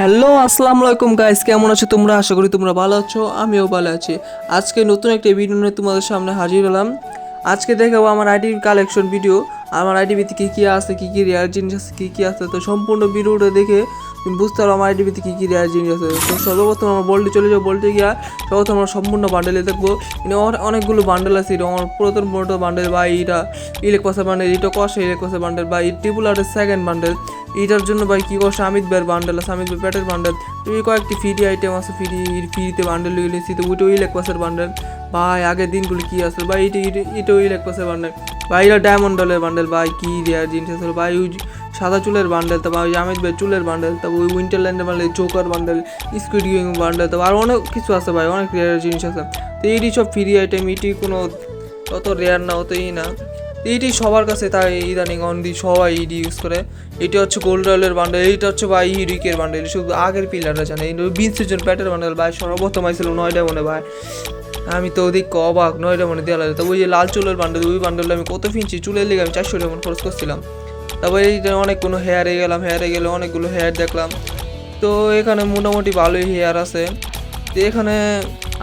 Hello আসসালামু আলাইকুম guys কেমন আছো তোমরা? আশা করি তোমরা ভালো আছো, আমিও ভালো আছি। আজকে নতুন একটি ভিডিও নিয়ে তোমাদের সামনে হাজির হলাম। আজকে দেখাবো আমার আইডির কালেকশন ভিডিও আমার আইডি ভিত্তি কী কী আছে, কী কী রেয়ার জিনিস আছে, কী কী আছে, তো সম্পূর্ণ ভিডিওটা দেখে বুঝতে পারো আমার আইডিবিতে কী কী রেয়ার জিনিস আছে। তো সর্বপ্রথম আমার বলটি চলে যাব, বলতে গিয়া সর্বপ্রথম আমরা সম্পূর্ণ বান্ডেলে দেখব এখানে অনেকগুলো বান্ডেল আছে, এটা আমার পুরাতন মোটো বান্ডেল বা এটা ইলেক কষা বান্ডেল এটা কষা ইলেক কষা বান্ডেল বা এই ট্রিপুল আর্টের সেকেন্ড বান্ডেল এটার জন্য ভাই কী করছে আমিত ভাইয়ের বান্ডেল আছে আমিত পেটের বান্ডেল তুমি কয়েকটি ফ্রি আইটেম আছে ফ্রি ফ্রিতে বান্ডেল লিয়ে নিয়েছি, তো ওইটা ইলেক পাসের বান্ডেল ভাই, আগের দিনগুলো কী আসলো ভাই, এটা এটা- ইলেক পাসের বান্ডেল ভাই, এটা ডায়মন্ড ডলের বান্ডেল ভাই, কী রেয়ার জিনিস আসলো ভাই সাদা চুলের বান্ডেল তারপর ওই আমিত ভাই চুলের বান্ডেল তারপর ওই উইন্টারল্যান্ডের bundle joker bundle squid game bundle তারপর আরও অনেক কিছু আছে ভাই, অনেক রেয়ার জিনিস আছে। তো এইটি সব ফ্রি আইটেম এটি কোনো অত রেয়ার না অতই না। এইটি সবার কাছে তাই ইদানিং অন দি, সবাই ইডি ইউজ করে। এটা হচ্ছে গোল্ড রয়েলের বান্ডেল এইটা হচ্ছে ভাই হিরিকের বান্ডেল শুধু আগের পিলাররা জানে। এই বিনসের জন্য প্যাটের বান্ডেল ভাই, সর্বপ্রথম আইছিল নয়টা মনে ভাই। আমি তো ওদিক অবাক নয়টা মনে দেওয়া লাগে। ওই যে লাল চুলের বান্ডেল ওই বান্ডেলটা আমি কত ফিনছি চুলের লেগে আমি চারশো টাকা খরচ করছিলাম। তারপরে এই অনেক কোনো হেয়ারে গেলাম হেয়ারে গেলে অনেকগুলো হেয়ার দেখলাম। তো এখানে মোটামুটি ভালোই হেয়ার আছে। তো এখানে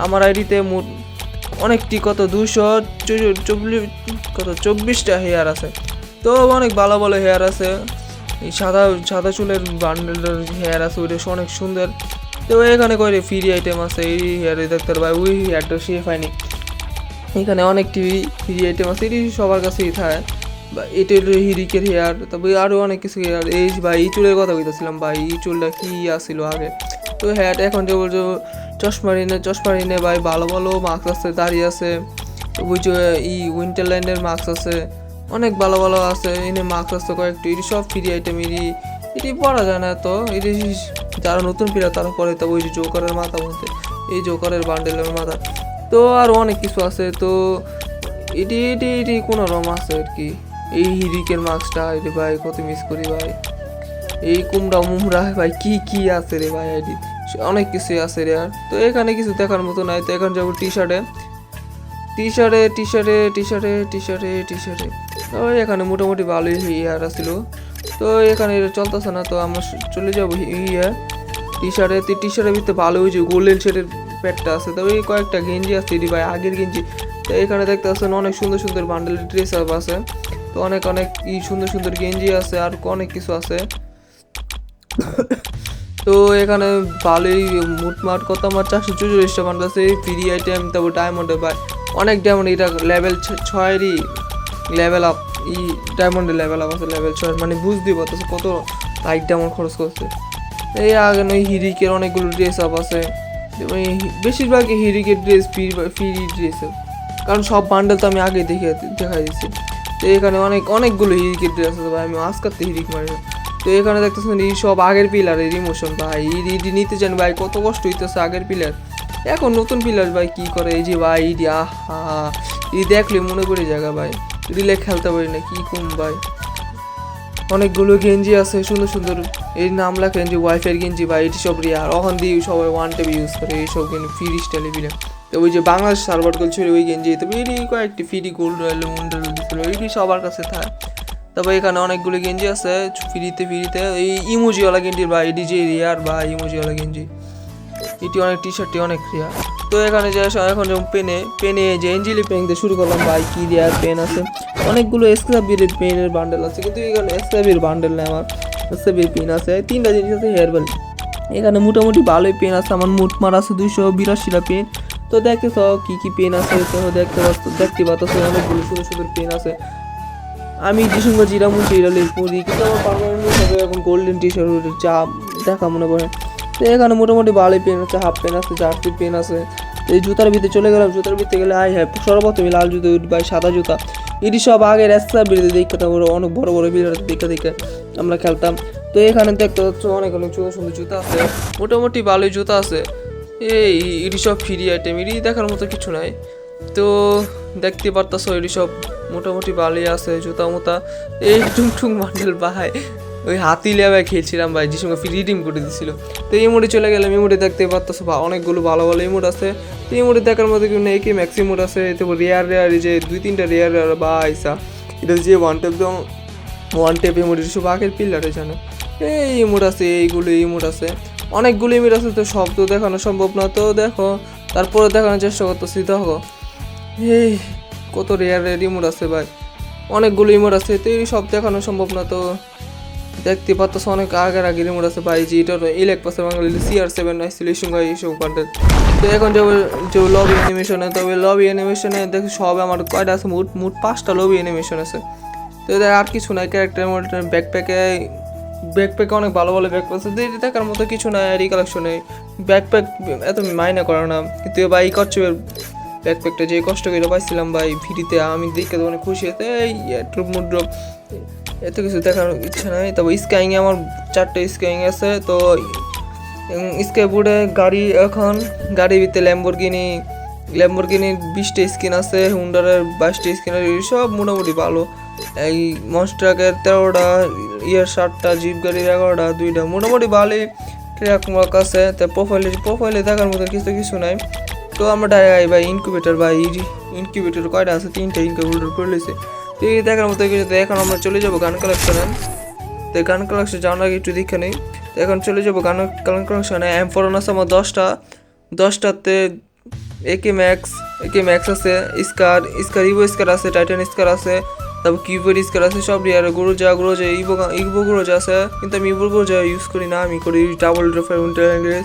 আমার আইডিতে অনেকটি কত দুশো চব্বিশ, কত, চব্বিশটা হেয়ার আছে। তো অনেক ভালো ভালো হেয়ার আছে। এই সাদা সাদা চুলের বান্ডেলের হেয়ার আছে, ওইটা অনেক সুন্দর। তো এখানে করে ফ্রি আইটেম আছে, এই হেয়ারে দেখতে পারবে, ওই হেয়ারটা সে পাইনি এখানে অনেকটি ফ্রি আইটেম আছে, এটি সবার কাছেই থাকে। এটা হিরিকের হেয়ার তারপরে আরও অনেক কিছু হেয়ার এই বা এই চুলের কথা বলতেছিলাম ভাই এই চুলটা কি আসছিল আগে? তো হেয়ারটা এখন যে বলছো, চশমা রিনে চশমা রিনে ভাই, ভালো ভালো মাস্ক আছে, দাঁড়িয়ে আছে। বুঝছ ই উইন্টারল্যান্ডের মাস্ক আছে, অনেক ভালো ভালো আছে, এনে মাস্ক আছে কয়েকটি, এটি সব ফ্রি আইটেম এটি এটি পড়া যায় না তো এটি যারা নতুন প্লেয়ার তারা করে তো যে জোকারের মাথা বলতে, এই জোকারের বান্ডেলের মাথা। তো আর অনেক কিছু আছে, তো এটি এটি এটি কোনো রকম আছে আর কি। এই হিরিকের মাস্কটা এটি ভাই, কত মিস করি ভাই। এই কুমড়া মুমড়া, ভাই, কি কি আছে রে ভাই আইডি অনেক কিছুই আছে রে আর। তো এখানে কিছু দেখার মতো নাই, তো এখন যাব টি শার্টে টি শার্টে টি শার্টে টি শার্টে টি শার্টে টি শার্টে তো এখানে মোটামুটি ভালোই ইয়ার আসছিল তো এখানে চলতেছে না, তো আমরা চলে যাব ইয়ে টি শার্টে টি শার্টের ভিতরে ভালো হয়েছে গোল্ডেন শেডের প্যাডটা আছে। তবে কয়েকটা গেঞ্জি আছে ভাই, আগের গেঞ্জি। তো এখানে দেখতে পাচ্ছেন অনেক সুন্দর সুন্দর বান্ডেল ড্রেস আছে। তো অনেক অনেক ই সুন্দর সুন্দর গেঞ্জি আছে, আর অনেক কিছু আছে। তো এখানে ভালোই মুটমাট কত আমার চারশো চুচল্লিশটা বান্ডেল আছে ফ্রি আইটেম তারপর ডায়মন্ডে ভাই অনেক ডায়মন্ড এটা লেভেল ছয়েরই লেভেল আপ ই ডায়মন্ডের লেভেল আপ আছে লেভেল ছয় মানে বুঝতেই পারতেছে কত লাইক ডায়মন্ড খরচ করছে। এই আগে ওই হিরিকের অনেকগুলো ড্রেস আপ আছে। ওই বেশিরভাগই হিরিকের ড্রেস ফ্রি ফ্রি ড্রেস কারণ সব বান্ডেল তো আমি আগে দেখে দেখা দিচ্ছি তো এখানে অনেক অনেকগুলো ড্রেস আছে ভাই, আমি আজকাতে হিরিক মারি। তো এখানে দেখতেছেন এই সব আগের পিলারের ইমোশন ভাই, ইডি নিতে চান ভাই, কত কষ্ট হইতেছে আগের পিলার। এখন নতুন পিলার ভাই কি করে? এই যে ভাই, ইডি, আহা, ইডি দেখলে মনে করে জায়গা ভাই। রিলে খেলতে পারি না, কি কম ভাই? অনেকগুলো গেঞ্জি আছে, সুন্দর সুন্দর। এই নাম লেখা গেঞ্জি ওয়াইফাই গেঞ্জি বা এটি সব রিয়ার ওখান দিয়ে সবাই ওয়ান টেপ ইউজ করে এইসব গেঞ্জি ফ্রি স্টাইলে বিলে ওই যে বাংলাদেশ সার্ভার গোল ছিল ওই গেঞ্জি তো এটি কয়েকটি ফ্রি গোল্ড রয়েল মুন্ডার দিছিল এটি সবার কাছে থাকে। তারপর এখানে অনেকগুলো গেঞ্জি আছে, ফ্রিতে ফ্রিতে। এই ইমোজিওয়ালা গেঞ্জির বা এটি যে রিয়ার বা ইমোজিওয়ালা গেঞ্জি। এটি অনেক টি শার্টটি অনেক রিয়ার তো এখানে যে এখন যেমন পেনে পেনে যে এঞ্জেলি পেন দিয়ে শুরু করলাম, ভাই, কি রিয়ার পেন আছে। অনেকগুলো এসক্রাবির পেনের বান্ডেল আছে, কিন্তু এখানে এসক্রাবির বান্ডেল নেই আমার। এসক্রাবির পেন আছে তিনটা জিনিস আছে হেয়ার বেল এখানে মোটামুটি ভালোই পেন আছে, আমার মোটমার আছে দুইশো বিরাশিটা পেন তো দেখতেছ কি কি পেন আছে, তো দেখতে পাচ্ছ দেখতে পাচ্ছ অনেকগুলো সুন্দর সুন্দর পেন আছে। আমি যে সঙ্গে জিরামুন টিরালে পরি কিন্তু আমার পারমানেন্ট হিসাবে এখন গোল্ডেন টি শার্ট চা দেখা মনে পড়ে। তো এখানে মোটামুটি ভালোই পেন আছে হাফ পেন আছে, জার্সি পেন আছে। এই জুতার ভিতরে চলে গেলাম, জুতার ভিতরে গেলে আই হ্যাঁ সর্বপ্রথমে লাল জুতো বা সাদা জুতা। এটি সব আগে রাস্তা বেরিয়ে দেখতে তারপরে অনেক বড় বড় বিরাট দেখে দেখে আমরা খেলতাম। তো এখানে দেখতে পাচ্ছ, অনেক অনেক সুন্দর সুন্দর জুতা আছে, মোটামুটি ভালোই জুতা আছে। এই, এটি সব ফ্রি আইটেম এটি দেখার মতো কিছু নাই। তো দেখতে পারতাস এটি সব মোটামুটি ভালোই আছে, জুতা মোতা। এই টুংটুং বান্ডেল ভাই, ওই হাতি লেবায় খেলছিলাম ভাই, যে সঙ্গে রিডিম করে দিছিল। তো এই মোডে চলে গেলাম, এই মোডে দেখতে পারতাছো বা অনেকগুলো ভালো ভালো ইমোট আছে। তো এই মোডে দেখার মতো কেউ নেই কি ম্যাক্সিমোড আছে তারপর রেয়ার রেয়ার যে দুই তিনটা রেয়ার রেয়ার বা আইসা। এটা যে one tap one tap emote সব আগের পিলারে জানো। এই ইমোট আছে, এইগুলো ইমোট আছে। অনেকগুলি ইমোট আছে, তো সব তো দেখানো সম্ভব না। তো দেখো, তারপরে দেখানোর চেষ্টা করতেছি, দেখো। এই, কত রেয়ার রেয়ার ইমোট আছে ভাই। অনেকগুলো ইমোট আছে, তো এই সব দেখানো সম্ভব না, তো দেখতে পাচ্ছ অনেক আগের আগের রিমোট আছে ভাই, যে এটা ইলেক পাশে বাঙালি সিআর সেভেন আসছিল এই সঙ্গে এইসব কন্টেন্ট তো এখন যে যে লবি অ্যানিমেশনে তবে লবি অ্যানিমেশনে দেখি সব আমার কয়টা আছে, মোট মোট পাঁচটা লবি অ্যানিমেশন আছে। তো এদের আর কিছু নাই ক্যারেক্টার ব্যাকপ্যাকে ব্যাকপ্যাকে অনেক ভালো ভালো ব্যাকপ্যাক আছে দিয়ে দেখার মতো কিছু নাই, আর এই কালেকশনে ব্যাকপ্যাক এত মাইনে করে না। কিন্তু ভাই করছে ব্যাকপ্যাকটা যে কষ্ট করে পাইছিলাম ভাই ভিডিতে আমি দেখে তো অনেক খুশি। হতে এই ড্রপ মুড্রপ এত কিছু দেখার ইচ্ছা নাই। তবে স্কাইং আমার চারটে স্কাইং আছে, তো স্কাই বোর্ডে গাড়ি এখন, গাড়ির ভিতরে ল্যাম্বরগিনি ল্যাম্বরগিনির বিশটা স্কিন আছে হুন্ডারের বাইশটা স্কিন আছে সব মোটামুটি ভালো। এই মনস্ট্রাকের তেরোটা ইয়ের সাতটা জিপ গাড়ির এগারোটা, দুইটা, মোটামুটি ভালোই ট্র্যাক মার্ক আছে। তো প্রোফাইলে প্রোফাইলে দেখার মতো কিছু কিছু নাই। তো আমরা ডাইরেক্ট ভাই ইনকিউবেটার ভাই ইনকিউবেটার কয়টা আছে? তিনটা ইনকিউবেটার করে লিছে তো এই দেখার মতো কিছু এখন আমরা চলে যাব গান কালেকশনে তো গান কালেকশন যাওয়ার আগে একটু দেখে নেই। তো এখন চলে যাব গান গান কালেকশনে এম ফোরন আছে আমার দশটা। দশটাতে একে ম্যাক্স একে ম্যাক্স আছে স্কার স্কার ইভো স্কার আছে টাইটান স্কার আছে, তারপর কিবোর্ড স্কার আছে, সব রিয়ার গুরুজা গুরুজা ইভো ইভো গুরুজা আছে, কিন্তু আমি ইভো গুরুজা ইউজ করি না, আমি করি ডাবল ড্রফার উইন্টার ইংলিশ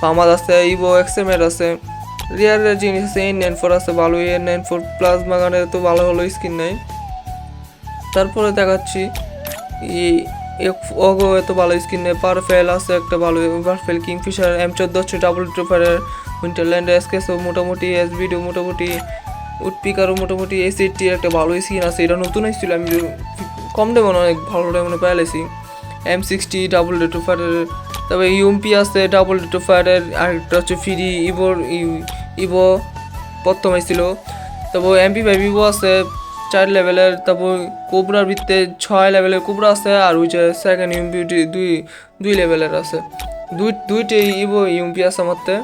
ফামাদ আছে ইভো এক্সএমএর আছে রিয়ার জিনিস আছে এন নাইন ফোর আছে, ভালো এন নাইন ফোর প্লাস বাগানে তো ভালো ভালো স্কিন নেই। তারপরে দেখাচ্ছি, এই অগো এত ভালো স্কিন নেই পারফেল আছে একটা ভালো পারফেল কিংফিশার এম চোদ্দ হচ্ছে ডাবল ট্রুপারের উইন্টারল্যান্ড এসকেসও মোটামুটি এস ভিডিও মোটামুটি উৎপিকারও মোটামুটি এসিটি একটা ভালো স্কিন আছে। এটা নতুন এসেছিল, আমি কম দেবো অনেক ভালো মনে পেয়েছি। এম সিক্সটি ডাবল ডেটোফারের তবে ইউএমপি আছে ডাবল ডেটোফারের আরেকটা হচ্ছে ফ্রি ইভোর ইভো প্রথম এসেছিল। তারপর এমপি ফাইভ ইভো আছে, চার লেভেলের তারপর কোবরার ভিত্তে ছয় লেভেলের কোবরা আছে, আর ওই যে সেকেন্ড ইউএমপি দুই দুই লেভেলের আছে। দুই দুইটি ইভো ইউএমপি আছে আমারতে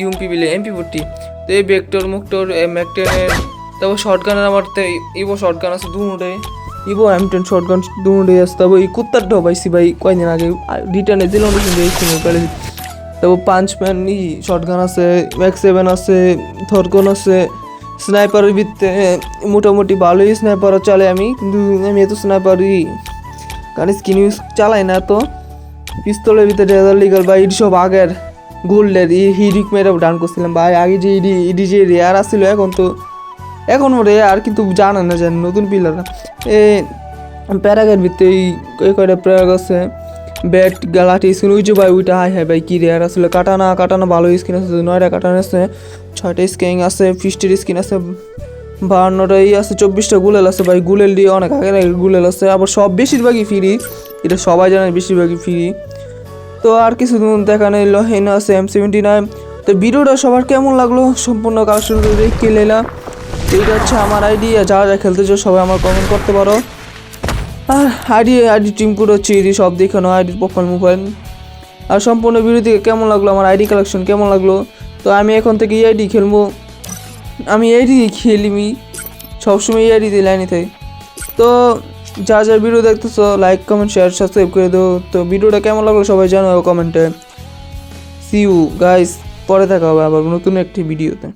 ইউএমপি বিলে, এমপি ভর্তি। তো এই ভেক্টর মুক্টর ম্যাকটেনের তারপর শর্ট গানের আমার ইভো শর্ট গান আছে দুটাই Ivo M ten short gun দুটাই আছে, তারপর এই কুত্তারটাও পাইছি ভাই কয়দিন আগে রিটার্নে দিলাম কিন্তু এই সিনে পেলে তারপর পাঞ্চ প্যান ই শর্টগান আছে ম্যাক্স সেভেন আছে থরকন আছে স্নাইপারের ভিত্তে মোটামুটি ভালোই স্নাইপার চালে আমি, কিন্তু আমি এত স্নাইপারই কারণ স্কিন ইউজ চালাই না তো। পিস্তলের ভিতরে লিগাল বা সব আগের। গোল্ডের ই হিডিক মেরে ডান করছিলাম। ভাই, আগে যে ইডি ইডি যে রেয়ার আসছিল এখন তো এখন রেয়ার কিন্তু জানে না জানে নতুন পিলাররা এ, প্যারাগের ভিতরে এই কয়টা প্যারাগ আছে। ব্যাট, গালাটি স্কিন, ওই যে ভাই, ওইটা হাই হাই ভাই, কি রেয়ার আসলে কাটানা কাটানা ভালো স্কিন আছে, নয়টা কাটানা আছে, ছয়টা স্কিন আছে ফিস্টের স্কিন আছে, বাহান্নটা এই আছে, চব্বিশটা গুলেল আছে, ভাই, গুলেল দিয়ে অনেক আগের আগে গুলেল আছে, আবার সব বেশিরভাগই ফ্রি এটা সবাই জানে বেশিরভাগই ফ্রি তো আর কিছু দিন দেখা নেই হেন আছে এম সেভেন্টি নাইন তো ভিডিওটা সবার কেমন লাগল? সম্পূর্ণ কালেকশন দেখে নিলাম এইটা হচ্ছে আমার আইডি যারা যা খেলতে চাও সবাই আমার কমেন্ট করতে পারো। আর আইডি আইডি টিম পুরো হচ্ছে এডি সব দেখানো আইডির প্রোফাইল মোবাইল আর সম্পূর্ণ ভিডিও কেমন লাগল? আমার আইডি কালেকশন কেমন লাগল? তো আমি এখন থেকে এই আইডি খেলব। আমি এইডি খেলিমি সবসময় এই আইডি লাইনে থাকি। তো যা যা ভিডিও দেখতেছো লাইক কমেন্ট শেয়ার সাবস্ক্রাইব করে দাও। তো ভিডিওটা কেমন লাগল সবাই জানাও কমেন্টে। সি ইউ গাইস পরে দেখা হবে আবার নতুন একটি ভিডিওতে